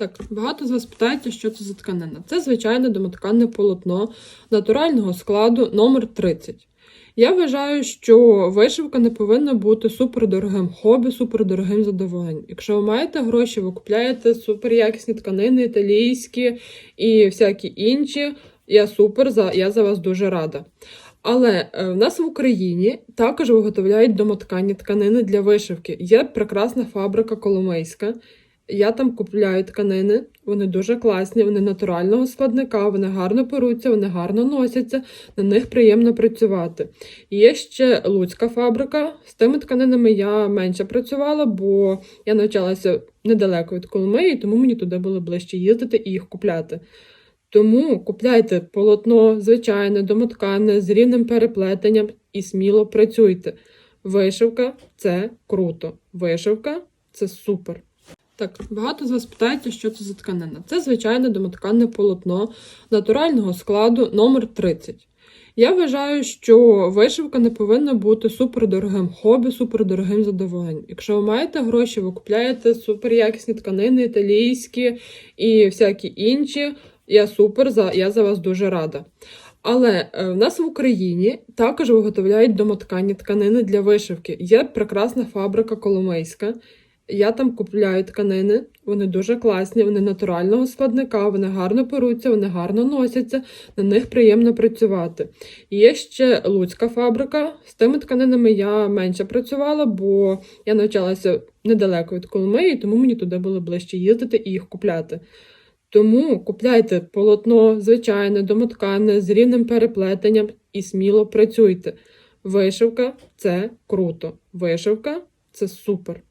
Так, багато з вас питаєте, що це за тканина. Це звичайне домотканне полотно натурального складу номер 30. Я вважаю, що вишивка не повинна бути супердорогим хобі, супердорогим задоволенням. Якщо ви маєте гроші, ви купляєте суперякісні тканини, італійські і всякі інші. Я супер, я за вас дуже рада. Але е, в нас в Україні також виготовляють домотканні тканини для вишивки. Є прекрасна фабрика Коломийська. Я там купляю тканини, вони дуже класні, вони натурального складника, вони гарно перуться, вони гарно носяться, на них приємно працювати. Є ще Луцька фабрика. З тими тканинами я менше працювала, бо я навчалася недалеко від Коломиї, тому мені туди було ближче їздити і їх купляти. Тому купляйте полотно звичайне, домоткане, з рівним переплетенням і сміло працюйте. Вишивка це круто. Вишивка це супер. Так, багато з вас питаєте, що це за тканина. Це звичайне домотканне полотно натурального складу номер 30. Я вважаю, що вишивка не повинна бути супердорогим хобі, супердорогим задоволенням. Якщо ви маєте гроші, ви купляєте суперякісні тканини, італійські і всякі інші. Я супер, я за вас дуже рада. Але е, в нас в Україні також виготовляють домотканні тканини для вишивки. Є прекрасна фабрика Коломийська. Я там купляю тканини, вони дуже класні, вони натурального складника, вони гарно перуться, вони гарно носяться, на них приємно працювати. Є ще Луцька фабрика. З тими тканинами я менше працювала, бо я навчалася недалеко від Коломиї, тому мені туди було ближче їздити і їх купляти. Тому купляйте полотно звичайне, домоткане, з рівним переплетенням і сміло працюйте. Вишивка це круто. Вишивка це супер.